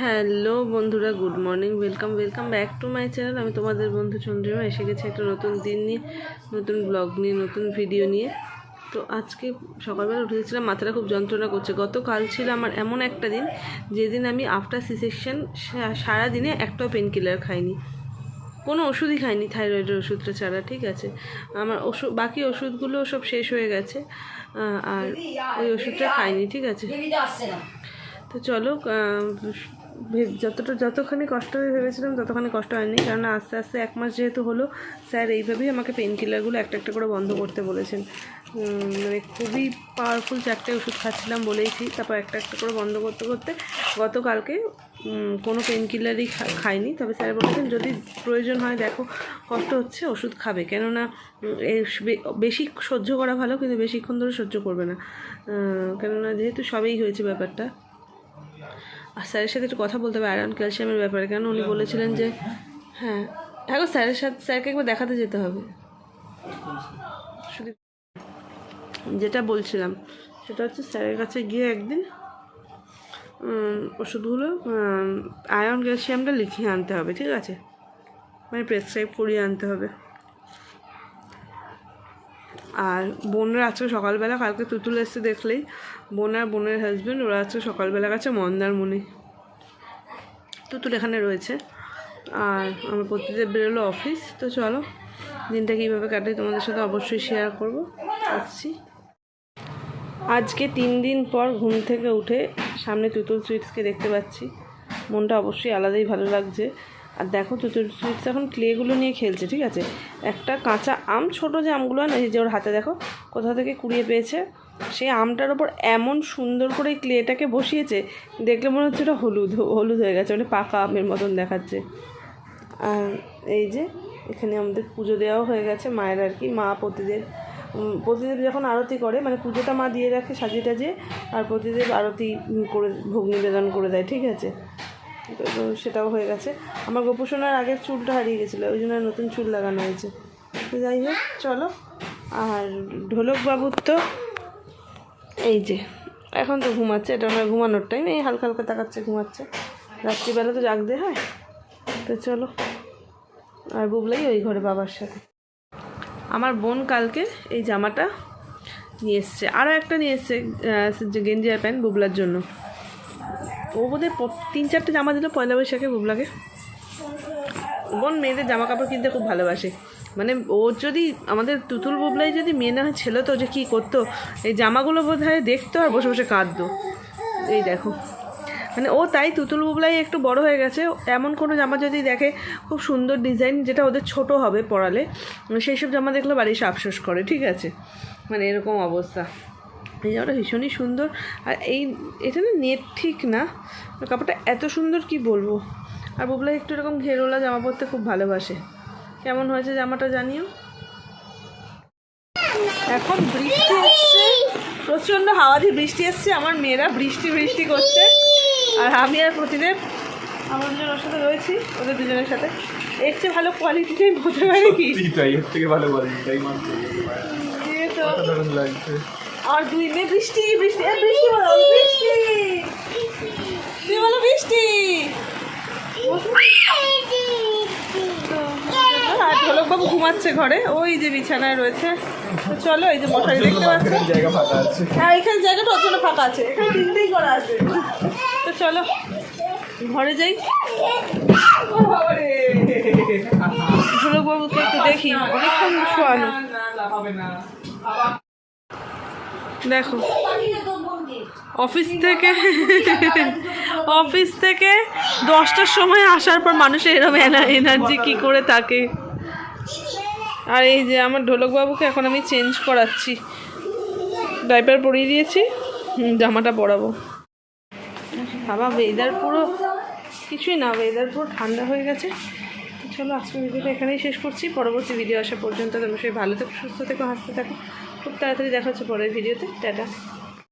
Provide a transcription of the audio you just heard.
Hello বন্ধুরা good morning welcome welcome back to my channel. আমি তোমাদের বন্ধু চন্দ্রিমা এসে গেছি একটা নতুন দিন নিয়ে নতুন ব্লগ নিয়ে নতুন ভিডিও নিয়ে। তো আজকে সকালবেলা উঠে গেছিলাম মাথাটা খুব যন্ত্রণা করছে। গতকাল ছিল আমার এমন একটা দিন যেদিন আমি আফটার সি সেকশন সারা দিনে একটাও পেন কিলার খাইনি। কোনো ওষুধই খাইনি থাইরয়েডের ওষুধটা ছাড়া ঠিক আছে? আমার ওষুধ বাকি ওষুধগুলো সব শেষ হয়ে গেছে আর ওই ওষুধটা খাইনি ঠিক আছে? তো চলো যতটা যতখানি কষ্ট হয়ে ভেবেছিলাম, ততখানি কষ্ট হয়নি। কারণ আস্তে আস্তে এক মাস যেহেতু হলো, স্যার এইভাবেই আমাকে পেন কিলারগুলো একটা একটা করে বন্ধ করতে বলেছেন। মানে খুবই পাওয়ারফুল চারটে ওষুধ খাচ্ছিলাম বলেইছি। তারপর একটা একটা করে বন্ধ করতে করতে গতকালকে কোনো পেন কিলারই খাইনি। তবে স্যার বলেছেন, যদি প্রয়োজন হয় দেখো, কষ্ট হচ্ছে, ওষুধ খাবে। কেননা বেশি সহ্য করা ভালো, কিন্তু বেশিক্ষণ ধরে সহ্য করবে না। কেননা যেহেতু সবেই হয়েছে ব্যাপারটা। আর স্যারের সাথে একটু কথা বলতে হবে আয়রন ক্যালসিয়ামের ব্যাপারে কেন উনি বলেছিলেন যে হ্যাঁ। হ্যাঁ গো স্যারের সাথে, স্যারকে একবার দেখাতে যেতে হবে। যেটা বলছিলাম, সেটা হচ্ছে স্যারের কাছে গিয়ে একদিন ওষুধগুলো আয়রন ক্যালসিয়ামটা লিখিয়ে আনতে হবে, ঠিক আছে? মানে প্রেসক্রাইব করিয়ে আনতে হবে। আর বোনরা আজকে সকালবেলা, কালকে তুতুল এসে দেখলেই। বোন আর বোনের হাজব্যান্ড ওরা আজকে সকালবেলা গেছে মন্দারমণি। তুতুল এখানে রয়েছে। আর আমার প্রতিদেব বেরোলো অফিস তো চলো, দিনটা কীভাবে কাটে তোমাদের সাথে অবশ্যই শেয়ার করব। আসছি। আজকে তিন দিন পর ঘুম থেকে উঠে সামনে তুতুল সুইটসকে দেখতে পাচ্ছি। মনটা অবশ্যই আলাদাই ভালো লাগছে। আর দেখো তুতুল সুইটস এখন ক্লেগুলো নিয়ে খেলছে, ঠিক আছে? একটা কাঁচা আম, ছোট যে আমগুলো হয় না যে ওর হাতে দেখো, কোথা থেকে কুড়িয়ে পেয়েছে? সেই আমটার ওপর এমন সুন্দর করে ক্লেটাকে বসিয়েছে, দেখলে মনে হচ্ছে ওটা হলুদ হলুদ হয়ে গেছে মানে পাকা আমের মতন দেখাচ্ছে। আর এই যে, এখানে আমাদের পুজো দেওয়াও হয়ে গেছে, মায়ের আর কি, মা প্রতিদেব। প্রতিদেব যখন আরতি করে মানে পুজোটা মা দিয়ে রাখে, সাজিয়ে টাজিয়ে, আর প্রতিদেব আরতি করে, ভোগ নিবেদন করে দেয়, ঠিক আছে? তো সেটাও হয়ে গেছে। আমার গোপুসোনার আগের চুলটা হারিয়ে গেছিল, ওই জন্য নতুন চুল লাগানো হয়েছে। তো যাই হোক, চলো। আর ঢোলক বাবুর তো এই যে, এখন তো ঘুমাচ্ছে, এটা আমার ঘুমানোর টাইম এই হালকা হালকা তাকাচ্ছে, ঘুমাচ্ছে। রাত্রিবেলা তো জাগ জাগতে হয়। তো চলো, আর বুবলাই ওই ঘরে বাবার সাথে। আমার বোন কালকে এই জামাটা নিয়ে এসছে আরও একটা নিয়ে এসছে গেঞ্জি আর প্যান্ট বুবলার জন্য। ও বোধহয় তিন চারটে জামা দিল পয়লা বৈশাখে বুবলাকে বোন মেয়েদের জামা কাপড় কিনতে খুব ভালোবাসে। মানে ও যদি আমাদের তুতুল বুবলাই যদি মেয়ে না ছেলে তো যে কী করতো? এই জামাগুলো বোধ হয় দেখতো আর বসে বসে কাঁদতো। এই দেখো। মানে ও তাই তুতুল বুবলাই একটু বড় হয়ে গেছে। এমন কোনো জামা যদি দেখে, খুব সুন্দর ডিজাইন যেটা ওদের ছোট হবে পরালে সেই সব জামা দেখলে বাড়ি এসে আফসোস করে, ঠিক আছে? মানে এরকম অবস্থা। এই জামাটা ভীষণই সুন্দর। আর এই এটা না নেট ঠিক না। কাপড়টা এত সুন্দর কি বলব? আর বুবলা একটু এরকম ঘেরোলা জামা পরতে খুব ভালোবাসে। কেমন হয়েছে জামাটা জানিও? এখন বৃষ্টি এসছে প্রচণ্ড হাওয়া দিয়ে বৃষ্টি এসছে। আমার মেয়েরা বৃষ্টি বৃষ্টি করছে। আর আমি আর প্রতিদেব আমরা দুজন ওর সাথে রয়েছি ওদের দুজনের সাথে। এর চেয়ে ভালো কোয়ালিটিটাই হতে পারে কি? তাই এর থেকে ভালো অসাধারণ লাগছে। আর দুই মেয়ে বৃষ্টি বৃষ্টি বৃষ্টি বলো বৃষ্টি তুই বলো বৃষ্টি। আর ঢোলকবাবু ঘুমাচ্ছে ঘরে ওই যে বিছানায় রয়েছে। চলো এই যে মশারি দেখতে পাচ্ছ। হ্যাঁ এখানে জায়গাটা ওর জন্য ফাঁকা আছে এখানে তিনটেই করা আছে। তো চলো ঘরে যাই। ঢোলকবাবুকে একটু দেখি অনেকক্ষণ শোয়ানো দেখো। অফিস থেকে অফিস থেকে দশটার সময় আসার পর মানুষের এরকম এনার্জি কি করে থাকে। আর এই যে আমার ঢোলকবাবুকে এখন আমি চেঞ্জ করাচ্ছি। ডাইপার পরিয়ে দিয়েছি জামাটা পরাবো। বাবা ওয়েদার পুরো কিছুই না ওয়েদার পুরো ঠান্ডা হয়ে গেছে। চলো আজকের ভিডিওটা এখানেই শেষ করছি। পরবর্তী ভিডিও আসা পর্যন্ত তোমরা সবাই ভালো থেকো সুস্থ থেকো হাসতে থাকো। খুব তাড়াতাড়ি দেখা হচ্ছে পরের ভিডিওতে টাটা।